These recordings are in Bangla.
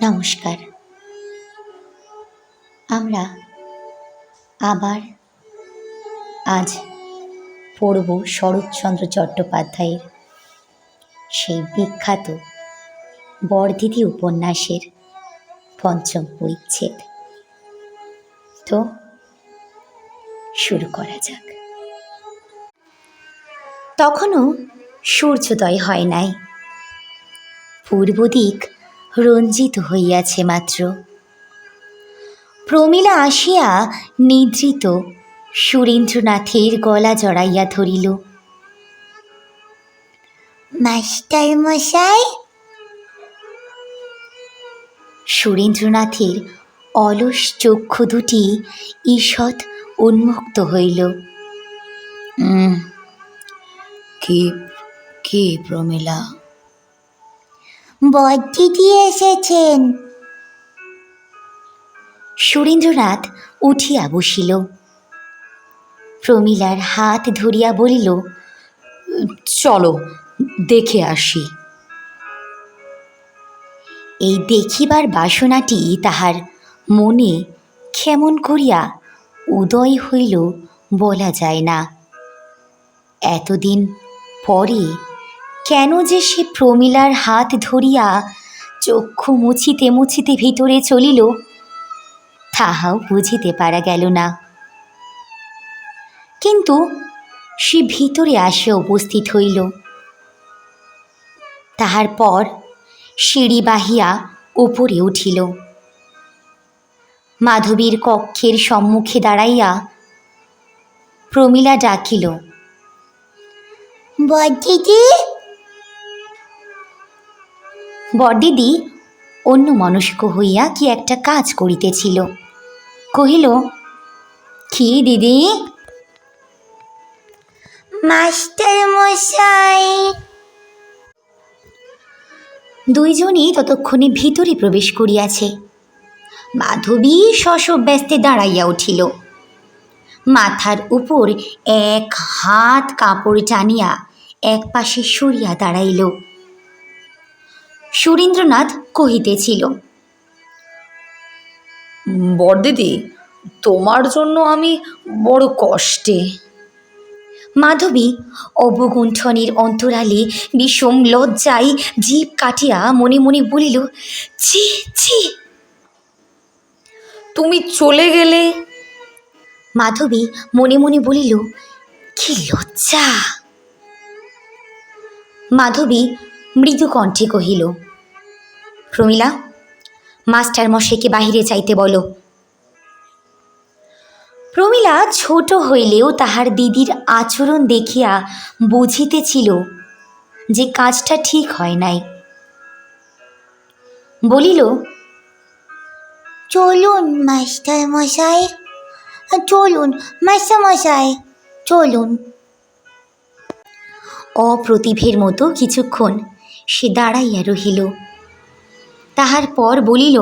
নমস্কার। আমরা আবার আজ পড়ব শরৎচন্দ্র চট্টোপাধ্যায়ের সেই বিখ্যাত বরদিদি উপন্যাসের পঞ্চম পরিচ্ছেদ। তো শুরু করা যাক। তখনও সূর্যোদয় হয় নাই। পূর্ব দিক রঞ্জিত হইয়াছে মাত্র। প্রমীলা আসিয়া নিদ্রিত সুরেন্দ্রনাথের গলা জড়াইয়া ধরিল মাস্টার মশাই সুরেন্দ্রনাথের অলস চক্ষু দুটি ঈষৎ উন্মুক্ত হইল। কি কি প্রমিলা? বদ্দিদি এসেছেন। সুরেন্দ্রনাথ উঠিয়া বসিল। প্রমিলার হাত ধরিয়া বলিল, চলো, দেখে আসি। এই দেখিবার বাসনাটি তাহার মনে কেমন করিয়া উদয় হইল বলা যায় না। এতদিন পরে কেন যে সে প্রমীলার হাত ধরিয়া চক্ষু মুছিতে মুছিতে ভিতরে চলিল, তাহাও বুঝিতে পারা গেল না। কিন্তু সে ভিতরে আসিয়া উপস্থিত হইল। তাহার পর সিঁড়ি বাহিয়া উপরে উঠিল। মাধবীর কক্ষের সম্মুখে দাঁড়াইয়া প্রমীলা ডাকিল বড়দিদি বড়দিদি অন্য মনস্ক হইয়া কি একটা কাজ করিতেছিল। কহিল কি দিদি? মাস্টার মশাই। দুইজনই ততক্ষণে ভিতরে প্রবেশ করিয়াছে। মাধবী শশব্যস্তে দাঁড়াইয়া উঠিল। মাথার উপর এক হাত কাপড় টানিয়া এক পাশে সরিয়া দাঁড়াইল। সুরেন্দ্রনাথ কহিতেছিল বড়দিদি তোমার জন্য আমি বড় কষ্টে। মাধবী অবগুণ্ঠনের অন্তরালে বিষম লজ্জায় জীব কাটিয়া মনে মনে বলিল ছি ছি। তুমি চলে গেলে? মাধবী মনে মনে বলিল কি লজ্জা। মাধবী মৃদু কণ্ঠে কহিল প্রমীলা মাস্টার মশাইকে বাহিরে চাইতে বলো। প্রমীলা ছোট হইলেও তাহার দিদির আচরণ দেখিয়া বুঝিতেছিল যে কাজটা ঠিক হয় নাই। বলিল চলুন মাস্টার মশাই চলুন মাস্টার মশাই চলুন। অপ্রতিভের মতো কিছুক্ষণ সে দাঁড়াইয়া রহিল। তাহার পর বলিল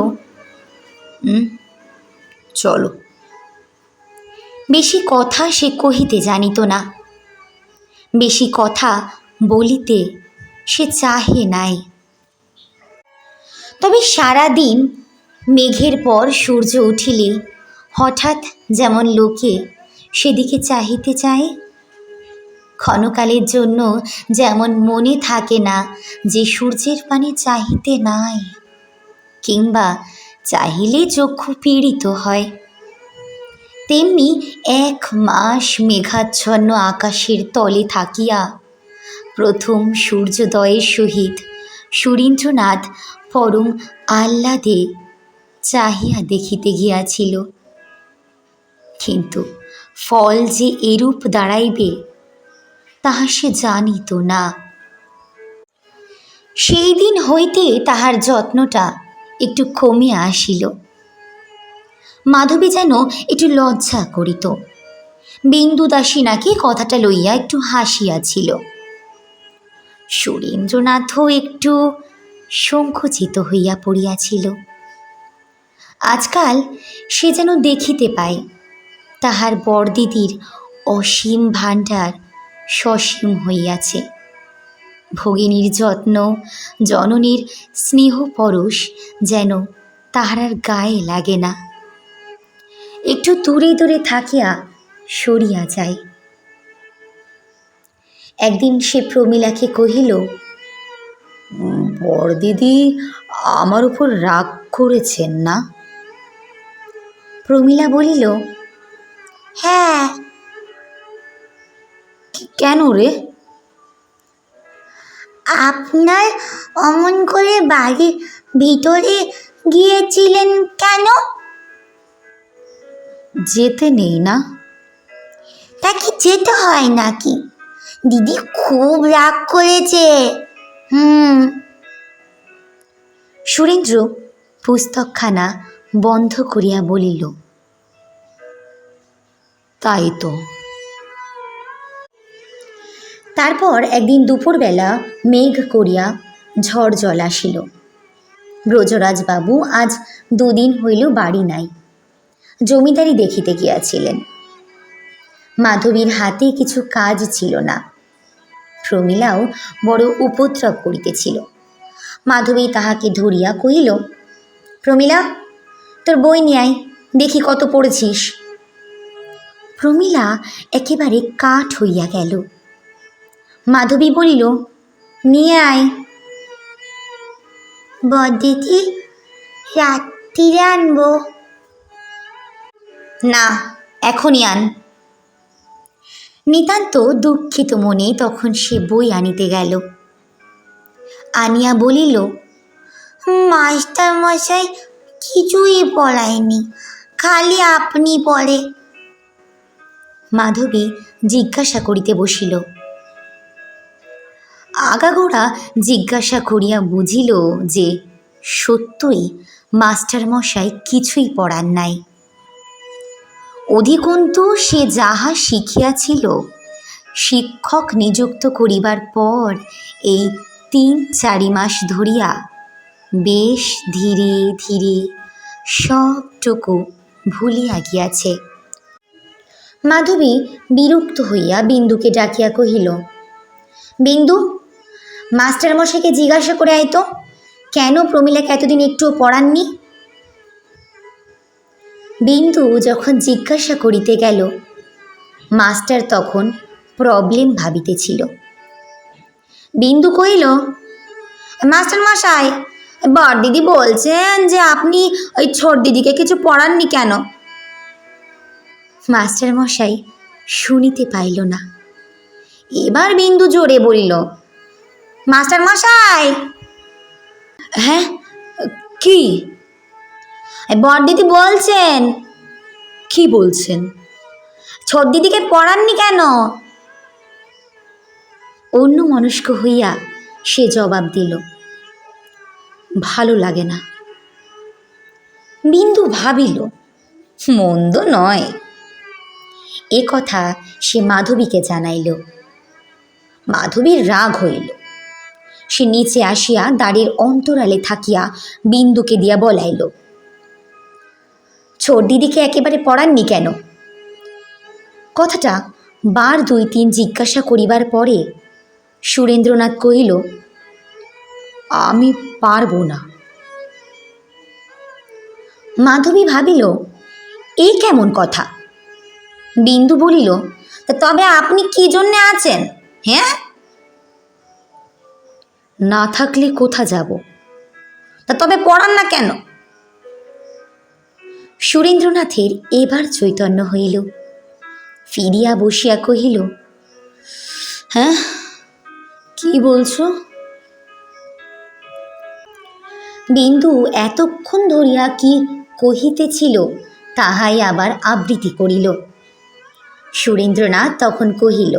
চলো। বেশি কথা সে কহিতে জানিত না। বেশি কথা বলিতে সে চাহে নাই। তবে সারাদিন মেঘের পর সূর্য উঠিলে হঠাৎ যেমন লোকে সেদিকে চাহিতে চায় ক্ষণকালের জন্য যেমন মনে থাকে না, যে সূর্যের পানে চাহিতে নাই। কিংবা চাহিলে চক্ষু পীড়িত হয়। তেমনি এক মাস মেঘাচ্ছন্ন আকাশের তলে থাকিয়া প্রথম সূর্যোদয়ের সহিত সুরেন্দ্রনাথ পরম আহ্লাদে চাহিয়া দেখিতে গিয়াছিল। কিন্তু ফল যে এরূপ দাঁড়াইবে তাহা সে জানিত না। সেই দিন হইতে তাহার যত্নটা একটু কমিয়া আসিল। মাধবী যেন একটু লজ্জা করিত। বিন্দু দাসী নাকি কথাটা লইয়া একটু হাসিয়াছিল। সুরেন্দ্রনাথও একটু সংকুচিত হইয়া পড়িয়াছিল। আজকাল সে যেন দেখিতে পায়, তাহার বড়দিদির অসীম ভাণ্ডার সসীম হইয়াছে। ভগিনীর যত্ন, জননীর স্নেহ পরশ যেন তাহার গায়ে লাগে না। একটু দূরে দূরে থাকিয়া সরিয়া যায়। একদিন সে প্রমীলাকে কহিল বড়দিদি আমার উপর রাগ করেছেন না? প্রমীলা বলিল হ্যাঁ কেন রে? আপনার অমন করে বাড়ির ভিতরে গিয়েছিলেন কেন? যেতে নেই না। তা কি যেতে হয় নাকি? দিদি খুব রাগ করেছে। হুম। সুরেন্দ্র পুস্তকখানা বন্ধ করিয়া বলিল তাই তো। তারপর একদিন দুপুরবেলা মেঘ করিয়া ঝড় জল আসিল। ব্রজরাজবাবু আজ দুদিন হইল বাড়ি নাই, জমিদারি দেখিতে গিয়াছিলেন। মাধবীর হাতে কিছু কাজ ছিল না, প্রমীলাও বড় উপদ্রব করিতেছিল। মাধবী তাহাকে ধরিয়া কহিল, প্রমীলা, তোর বই নিয়ে আয়, দেখি কত পড়েছিস? প্রমীলা একেবারে কাঠ হইয়া গেল। মাধবী বলিল, নিয়ে আয়। বদিদি রাত্রিরে আনব। না, এখনই আন। নিতান্ত দুঃখিত মনে তখন সে বই আনিতে গেল। আনিয়া বলিল মাস্টার মশাই কিছুই পড়ায়নি খালি আপনি পড়ে। মাধবী জিজ্ঞাসা করিতে বসিল আগাগোড়া জিজ্ঞাসা করিয়া বুঝিল যে, সত্যই মাস্টারমশাই কিছুই পড়ান নাই। অধিকন্তু সে যাহা শিখিয়াছিল, শিক্ষক নিযুক্ত করিবার পর এই তিন চারি মাস ধরিয়া বেশ ধীরে ধীরে সবটুকু ভুলিয়া গিয়াছে। মাধবী বিরক্ত হইয়া বিন্দুকে ডাকিয়া কহিল, বিন্দু মাস্টারমশাইকে জিজ্ঞাসা করে আইতো কেন প্রমীলাকে এতদিন একটুও পড়াননি? বিন্দু যখন জিজ্ঞাসা করিতে গেল, মাস্টার তখন প্রবলেম ভাবিতেছিল। বিন্দু কইল মাস্টার মশাই বড় দিদি বলছেন যে আপনি ওই ছোট দিদিকে কিছু পড়াননি কেন? মাস্টার মশাই শুনিতে পাইল না। এবার বিন্দু জোরে বলিল মাস্টার মশাই? হ্যাঁ কি? বড় দিদি বলছেন। কি বলছেন? ছোট দিদিকে পড়াননি কেন? অন্য মনস্ক হইয়া সে জবাব দিল ভালো লাগে না। বিন্দু ভাবিল মন্দ নয়। এ কথা সে মাধবীকে জানাইল। মাধবীর রাগ হইল। সে নিচে আসিয়া দাড়ির অন্তরালে থাকিয়া বিন্দুকে দিয়া বলাইল, ছোট দিদিকে একেবারে পড়াননি কেন? কথাটা বার দুই তিন জিজ্ঞাসা করিবার পরে সুরেন্দ্রনাথ কহিল, আমি পারব না। মাধবী ভাবিল এই কেমন কথা? বিন্দু বলিল, "তা তবে আপনি কি জন্যে আছেন হ্যাঁ? না থাকলে কোথা যাব? তা তবে পড়ান না কেন? সুরেন্দ্রনাথের এবার চৈতন্য হইল। ফিরিয়া বসিয়া কহিল হ্যাঁ কি বলছো? বিন্দু এতক্ষণ ধরিয়া কি কহিতেছিল, তাহাই আবার আবৃত্তি করিল। সুরেন্দ্রনাথ তখন কহিল,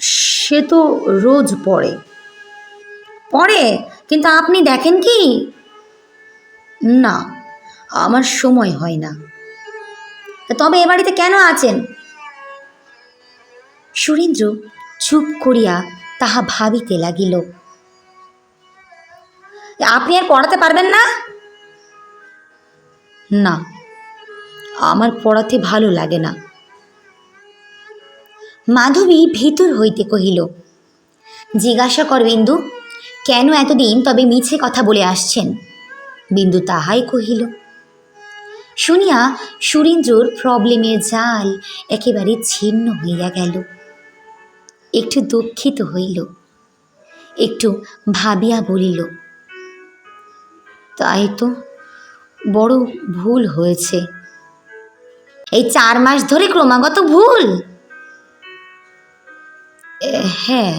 সে তো রোজ পড়ে। পড়ে কিন্তু আপনি দেখেন কি? না, আমার সময় হয় না। তবে এ বাড়িতে কেন আছেন? সুরেন্দ্র চুপ করিয়া তাহা ভাবিতে লাগিল। আপনি আর পড়াতে পারবেন না? না, আমার পড়াতে ভালো লাগে না। মাধবী ভিতর হইতে কহিল, জিজ্ঞাসা কর বিন্দু কেন এতদিন তবে মিছে কথা বলে আসছেন? বিন্দু তাহাই কহিল, শুনিয়া সুরেন্দ্রর প্রবলেমের জাল একেবারে ছিন্ন হইয়া গেল। একটু দুঃখিত হইল, একটু ভাবিয়া বলিল, তাই তো বড় ভুল হয়েছে। এই চার মাস ধরে ক্রমাগত ভুল? হ্যাঁ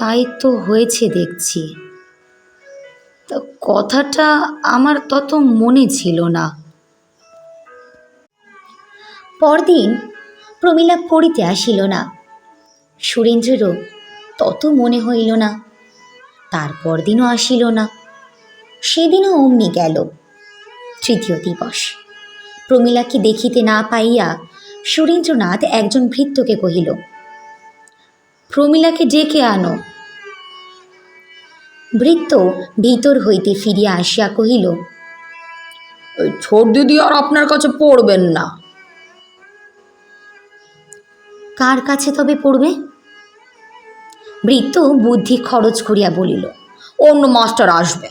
তাই তো হয়েছে দেখছি। তা কথাটা আমার তত মনে ছিল না। পরদিন প্রমীলা পড়িতে আসিল না। সুরেন্দ্রেরও তত মনে হইল না। তারপর দিনও আসিল না। সেদিনও অমনি গেল। তৃতীয় দিবস। প্রমীলাকে দেখিতে না পাইয়া সুরেন্দ্রনাথ একজন ভৃত্যকে কহিল প্রমীলাকে ডেকে আনো। ভৃত্য ভিতর হইতে ফিরিয়া আসিয়া কহিল ছোট দিদি আর আপনার কাছে পড়বেন না। কার কাছে তবে পড়বে? বৃত্ত বুদ্ধি খরচ করিয়া বলিল অন্য মাস্টার আসবে।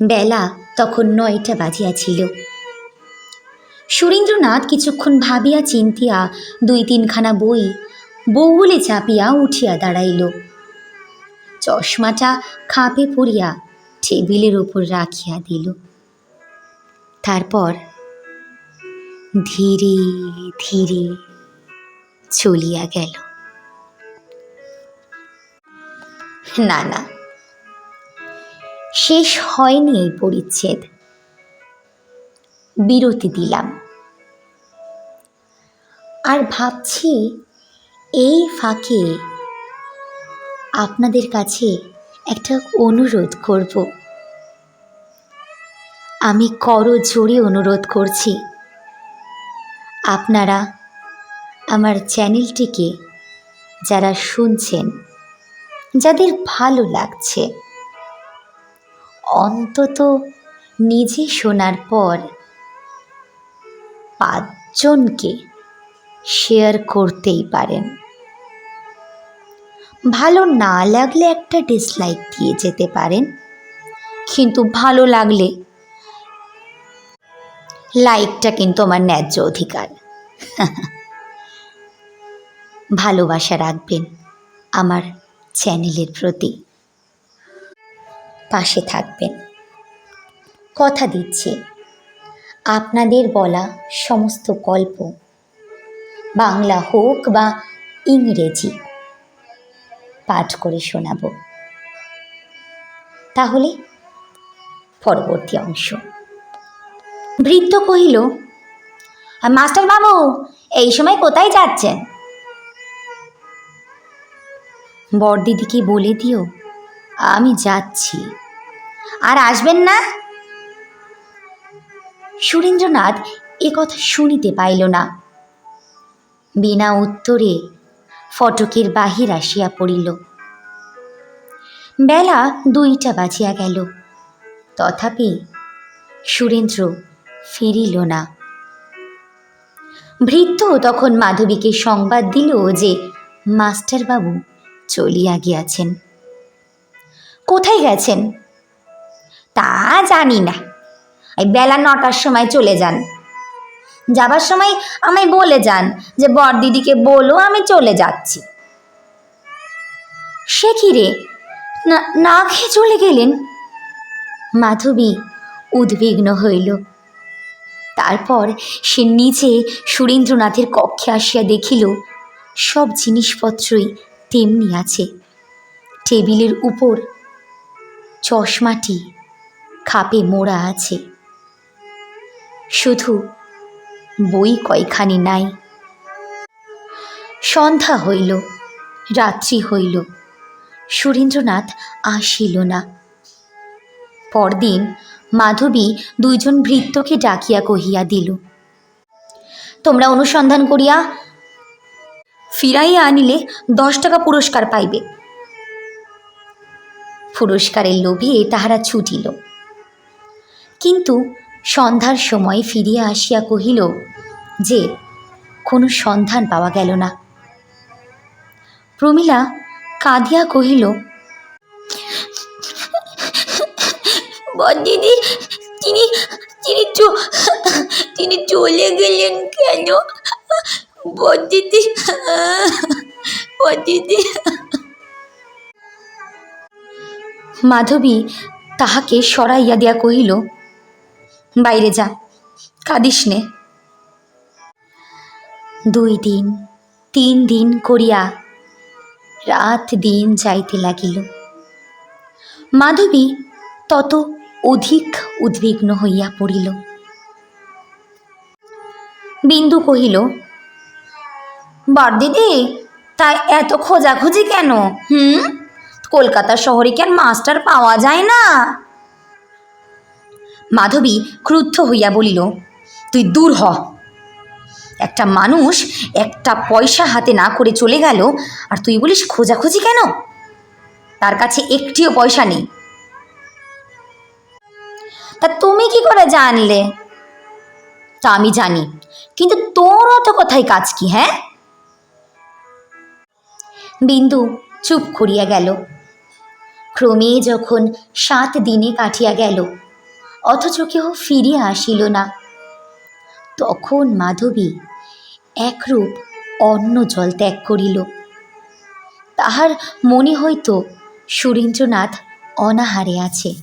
বেলা তখন নয়টা বাজিয়াছিল। সুরেন্দ্রনাথ কিছুক্ষণ ভাবিয়া চিন্তিয়া দুই তিনখানা বই বউলে চাপিয়া উঠিয়া দাঁড়াইল। চশমাটা খাপে পড়িয়া টেবিলের উপর রাখিয়া দিল। তারপর ধীরে ধীরে চলিয়া গেল। না না, শেষ হয়নি এই পরিচ্ছেদ। বিরতি দিলাম। আর ভাবছি এই ফাঁকে আপনাদের কাছে একটা অনুরোধ করব। আমি করো জোরে অনুরোধ করছি। আপনারা আমার চ্যানেলটিকে যারা শুনছেন, যাদের ভালো লাগছে, অন্তত নিজে শোনার পর পাঁচজনকে শেয়ার করতেই পারেন। ভালো না লাগলে একটা ডিসলাইক দিয়ে যেতে পারেন। কিন্তু ভালো লাগলে লাইকটা কিন্তু আমার ন্যায্য অধিকার। ভালোবাসা রাখবেন আমার চ্যানেলের প্রতি। পাশে থাকবেন। কথা দিচ্ছি। আপনাদের বলা সমস্ত গল্প বাংলা হোক বা ইংরেজি পাঠ করে শোনাব। তাহলে পরবর্তী অংশ। বৃদ্ধ কহিল, মাস্টার বাবু, এই সময় কোথায় যাচ্ছেন? বড়দিদিকে বলে দিও, আমি যাচ্ছি। আর আসবেন না? সুরেন্দ্রনাথ এ কথা শুনিতে পাইল না। বিনা উত্তরে ফটকের বাহির আসিয়া পড়িল। বেলা দুইটা বাজিয়া গেল। তথাপি সুরেন্দ্র ফিরিল না। ভৃত্য তখন মাধবীকে সংবাদ দিল যে মাস্টারবাবু চলিয়া গিয়াছেন। কোথায় গেছেন? তা জানি না। বেলা নটার সময় চলে যান। যাবার সময় আমায় বলে যান যে বড়দিদিকে বলো, আমি চলে যাচ্ছি। সে কি রে? না না খেয়ে চলে গেলেন? মাধবী উদ্বিগ্ন হইল। তারপর সে নিজে সুরেন্দ্রনাথের কক্ষে আসিয়া দেখিল, সব জিনিসপত্রই তেমনি আছে। টেবিলের উপর চশমাটি, খাপে মোড়া আছে। শুধু বই কয়খানি নাই। সন্ধ্যা হইল, রাত্রি হইল, সুরেন্দ্রনাথ আসিল না। পরদিন মাধবী দুইজন ভৃত্যকে ডাকিয়া কহিয়া দিল, তোমরা অনুসন্ধান করিয়া ফিরাইয়া আনিলে দশ টাকা পুরস্কার পাইবে। পুরস্কারের লোভে তাহারা ছুটিল। কিন্তু সন্ধ্যার সময় ফিরিয়া আসিয়া কহিল, যে, কোনো সন্ধান পাওয়া গেল না। প্রমীলা কাঁদিয়া কহিল তিনি তিনি তিনি চলে গেলেন কেন? বদিদি বদিদি মাধবী তাহাকে সরাইয়া দিয়া কহিল বাইরে যা। কাঁদিস নে। দুই দিন, তিন দিন করিয়া রাত দিন যাইতে লাগিল। মাধবী তত অধিক উদ্বিগ্ন হইয়া পড়িল। বিন্দু কহিল বড়দিদি তাই এত খোঁজাখুঁজি কেন? হুম? কলকাতা শহরে কি আর মাস্টার পাওয়া যায় না? মাধবী ক্রুদ্ধ হইয়া বলিল, তুই দূর হ। একটা মানুষ একটা পয়সা হাতে না করে চলে গেল, আর তুই বলিস খোঁজাখুঁজি কেন? তার কাছে একটিও পয়সা নেই। তা তুমি কি করে জানলে? তা আমি জানি, কিন্তু তোর অত কথাই কাজ কি হ্যাঁ? বিন্দু চুপ করিয়া গেল। ক্রমে যখন সাত দিনে কাটিয়া গেল অথচ কেহ ফিরিয়া আসিল না। তখন মাধবী একরূপ অন্ন জল ত্যাগ করিল। তাহার মনে হইত সুরেন্দ্রনাথ অনাহারে আছে।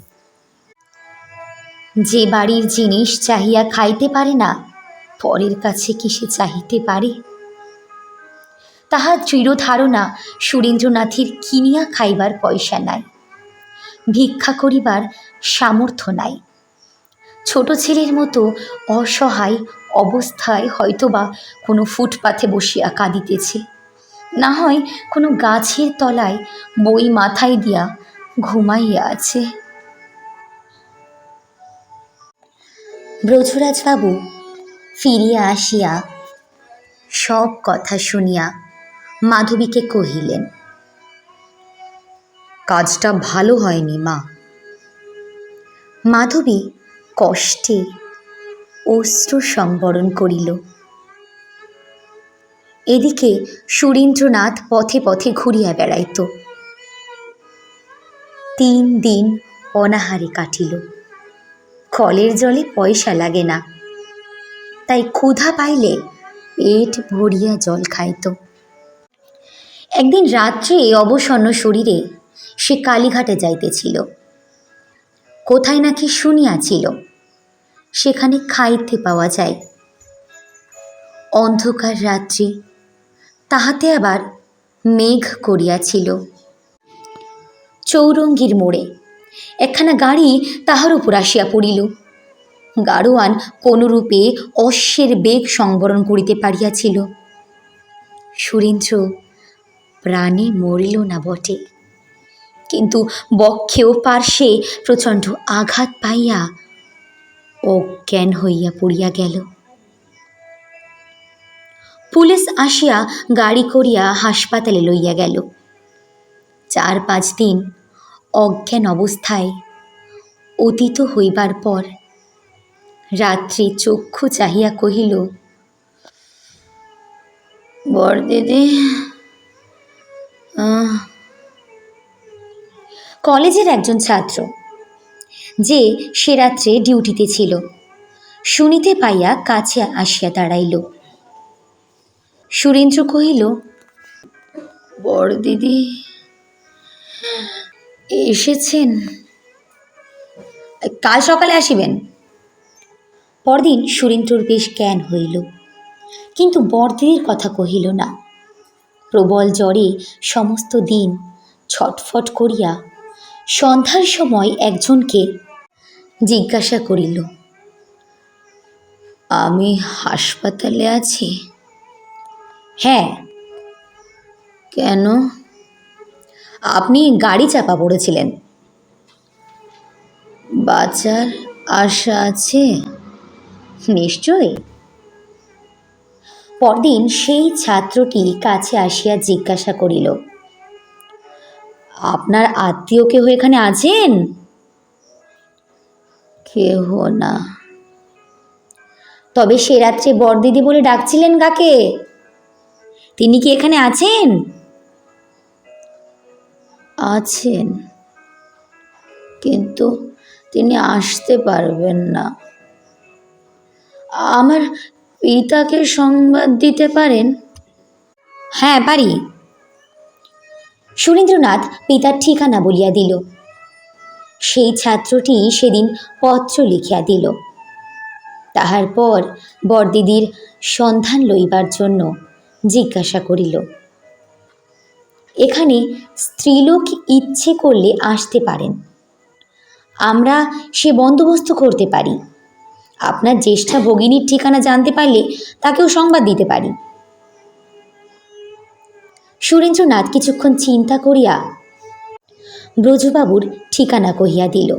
যে বাড়ির জিনিস চাহিয়া খাইতে পারে না, পরের কাছে কি সে চাহিতে পারে? তাহার দৃঢ় ধারণা সুরেন্দ্রনাথের কিনিয়া খাইবার পয়সা নাই। ভিক্ষা করিবার সামর্থ্য নাই। ছোট ছেলের মতো অসহায় অবস্থায় হয়তোবা কোনো ফুটপাথে বসিয়া কাঁদিতেছে। না হয় কোনো গাছের তলায় বই মাথায় দিয়া ঘুমাইয়া আছে। ব্রজরাজবাবু ফিরিয়া আসিয়া সব কথা শুনিয়া মাধবীকে কহিলেন, কাজটা ভালো হয়নি মা। মাধবী কষ্টে অশ্রু সংবরণ করিল। এদিকে সুরেন্দ্রনাথ পথে পথে ঘুরিয়া বেড়াইত। তিন দিন অনাহারে কাটিল। কলের জলে পয়সা লাগে না। তাই ক্ষুধা পাইলে পেট ভরিয়া জল খাইত। একদিন রাত্রে অবসন্ন শরীরে সে কালীঘাটে যাইতেছিল। কোথায় নাকি শুনিয়াছিল সেখানে খাইতে পাওয়া যায়। অন্ধকার রাত্রি, তাহাতে আবার মেঘ করিয়াছিল। চৌরঙ্গীর মোড়ে একখানা গাড়ি তাহার উপর আসিয়া পড়িল। গাড়োয়ান কোনরূপে অশ্বের বেগ সংবরণ করিতে পারিয়াছিল। সুরেন্দ্র প্রাণে মরিল না বটে। কিন্তু বক্ষে ও পার্শ্বে প্রচণ্ড আঘাত পাইয়া অজ্ঞান হইয়া পড়িয়া গেল? পুলিশ আসিয়া গাড়ি করিয়া হাসপাতালে লইয়া গেল। চার পাঁচ দিন অজ্ঞান অবস্থায় অতীত হইবার পর রাত্রি চক্ষু চাহিয়া কহিল বড়দিদি আহ, কলেজের একজন ছাত্র যে সে রাত্রে ডিউটিতে ছিল। শুনিতে পাইয়া কাছে আসিয়া দাঁড়াইল। সুরেন্দ্র কহিল বড়দিদি এসেছেন? কাল সকালে আসিবেন? পরদিন সুরেন্দ্রর বেশ জ্ঞান হইল, কিন্তু বরদিদির কথা কহিল না। প্রবল জ্বরে সমস্ত দিন ছটফট করিয়া সন্ধ্যার সময় একজনকে জিজ্ঞাসা করিল, আমি হাসপাতালে আছি? হ্যাঁ। কেন? আপনি গাড়ি চাপা পড়েছিলেন। বাঁচার আশা আছে? নিশ্চয়ই। পরদিন সেই ছাত্রটি কাছে আসিয়া জিজ্ঞাসা করিল, আপনার আত্মীয় কেউ এখানে আছেন? কেহ না। তবে সে রাত্রে বরদিদি বলে ডাকছিলেন কাকে? তিনি কি এখানে আছেন? আছেন। কিন্তু তিনি আসতে পারবেন না। আমার পিতাকে সংবাদ দিতে পারেন? হ্যাঁ পারি। সুরেন্দ্রনাথ পিতার ঠিকানা বলিয়া দিল। সেই ছাত্রটি সেদিন পত্র লিখিয়া দিল। তাহার পর বরদিদির সন্ধান লইবার জন্য জিজ্ঞাসা করিল, এখানে স্ত্রীলোক ইচ্ছে করলে আসতে পারেন। আমরা সে বন্দোবস্ত করতে পারি। আপনার জ্যেষ্ঠা ভগিনীর ঠিকানা জানতে পারলে তাকেও সংবাদ দিতে পারি। সুরেন্দ্রনাথ কিছুক্ষণ চিন্তা করিয়া ব্রজবাবুর ঠিকানা কহিয়া দিল।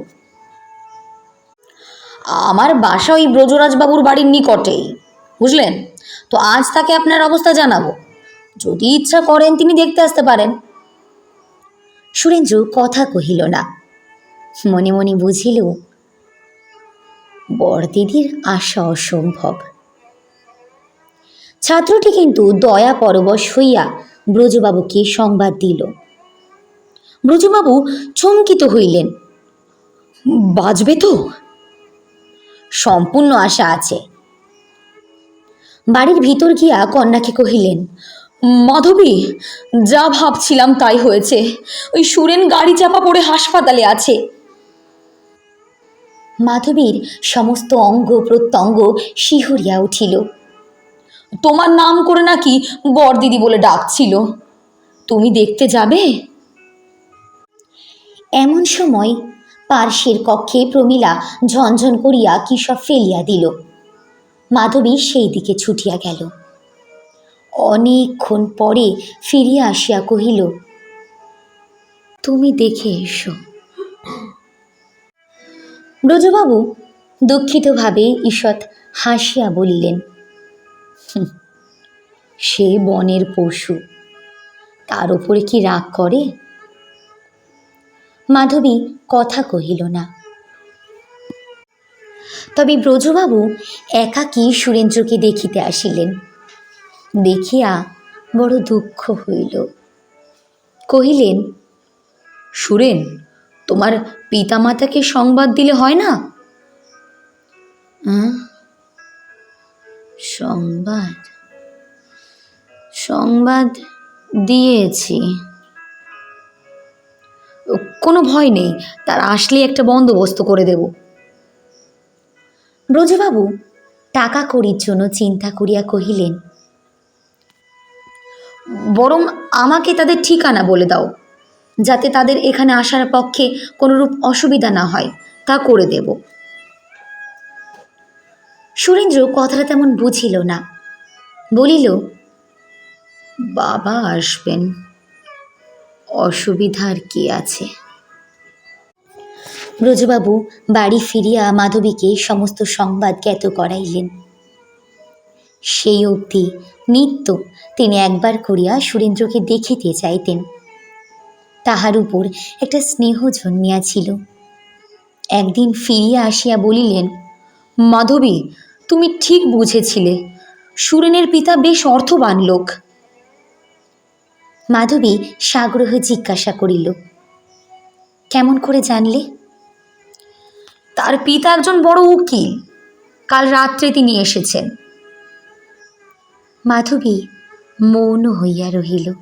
আমার বাসা ওই ব্রজরাজবাবুর বাড়ির নিকটেই, বুঝলেন? তো আজ তাকে আপনার অবস্থা জানাব। যদি ইচ্ছা করেন তিনি দেখতে আসতে পারেন। সুরেন্দ্র কথা কহিল না। মনে মনে বুঝিল, বরদিদির আশা অসম্ভব। ছাত্রটি কিন্তু দয়া পরবশ হইয়া ব্রজবাবুকে সংবাদ দিল। ব্রজবাবু চমকিত হইলেন। বাজবে তো? সম্পূর্ণ আশা আছে। বাড়ির ভিতর গিয়া কন্যাকে কহিলেন, মাধবী, যা ভাবছিলাম তাই হয়েছে। ওই সুরেন গাড়ি চাপা পড়ে হাসপাতালে আছে। মাধবীর সমস্ত অঙ্গ প্রত্যঙ্গ শিহরিয়া উঠিল। তোমার নাম করে নাকি বরদিদি বলে ডাকছিল? তুমি দেখতে যাবে? এমন সময় পার্শ্বের কক্ষে প্রমীলা ঝনঝন করিয়া কি সব ফেলিয়া দিল। মাধবী সেই দিকে ছুটিয়া গেল। অনেকক্ষণ পরে ফিরিয়া আসিয়া কহিল তুমি দেখে এসো। ব্রজবাবু দুঃখিতভাবে ঈষৎ হাসিয়া বলিলেন "হুঁ, সে বনের পশু তার উপরে কি রাগ করে? মাধবী কথা কহিল না। তবে ব্রজবাবু একাকী সুরেন্দ্রকে দেখিতে আসিলেন? দেখিয়া বড় দুঃখ হইল। কহিলেন সুরেন তোমার পিতামাতাকে সংবাদ দিলে হয় না? "আঁ? সংবাদ? সংবাদ দিয়েছি। কোনো ভয় নেই। তার আসলে একটা বন্দোবস্ত করে দেব। ব্রজবাবু টাকা কড়ির জন্য চিন্তা করিয়া কহিলেন, বরং আমাকে তাদের ঠিকানা বলে দাও, যাতে তাদের এখানে আসার পক্ষে কোনোরূপ অসুবিধা না হয়। তা করে দেব। সুরেন্দ্র কথাটা তেমন বুঝিল না। বলিল, বাবা আসবেন। অসুবিধার কি আছে? ব্রজবাবু, বাড়ি ফিরিয়া মাধবীকে সমস্ত সংবাদ জ্ঞাত করাইলেন। সেই অবধি নিত্য তিনি একবার করিয়া সুরেন্দ্রকে দেখিতে চাইতেন তাহার উপর একটা স্নেহ জন্মিয়াছিল একদিন ফিরিয়া আসিয়া বলিলেন, মাধবী, তুমি ঠিক বুঝেছিলে, সুরেনের পিতা বেশ অর্থবান লোক। মাধবী সাগ্রহে জিজ্ঞাসা করিল কেমন করে জানলে? তার পিতা একজন বড় উকিল। কাল রাত্রে তিনি এসেছেন। মাধবী মৌন হইয়া রহিল।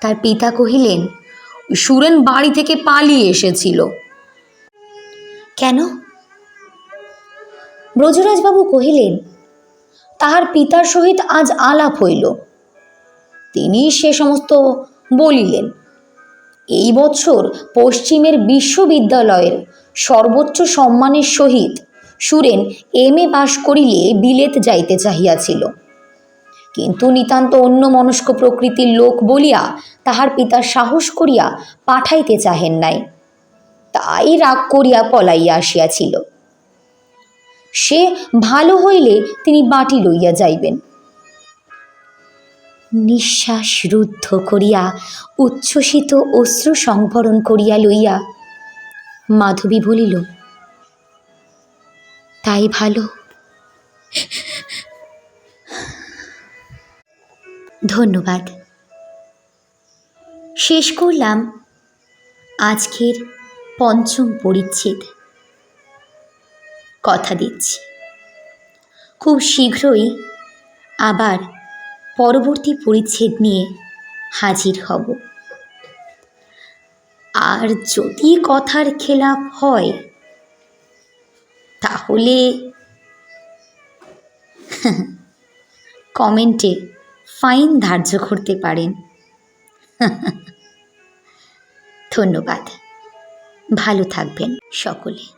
তার পিতা কহিলেন সুরেন বাড়ি থেকে পালিয়ে এসেছিল। কেন? ব্রজরাজবাবু কহিলেন তাহার পিতার সহিত আজ আলাপ হইল। তিনি সে সমস্ত বলিলেন, এই বছর পশ্চিমের বিশ্ববিদ্যালয়ের সর্বোচ্চ সম্মানের সহিত সুরেন এম এ পাশ করিলে বিলেত যাইতে চাহিয়াছিল। কিন্তু নিতান্ত অন্য মনস্ক প্রকৃতির লোক বলিয়া তাহার পিতার সাহস করিয়া পাঠাইতে চাহেন নাই। তাই রাগ করিয়া পলাইয়া আসিয়াছিল। সে ভালো হইলে তিনি বাটি লইয়া যাইবেন। নিঃশ্বাস রুদ্ধ করিয়া, উচ্ছ্বসিত অশ্রু সংবরণ করিয়া লইয়া মাধবী বলিল, তাই ভালো। ধন্যবাদ। শেষ করলাম আজকের পঞ্চম পরিচ্ছেদ। কথা দিচ্ছি। খুব শীঘ্রই আবার পরবর্তী পরিচ্ছেদ নিয়ে হাজির হব। আর যদি কথার খেলাপ হয়, তাহলে কমেন্টে ফাইন ধার্য করতে পারেন। ধন্যবাদ। ভালো থাকবেন সকলে।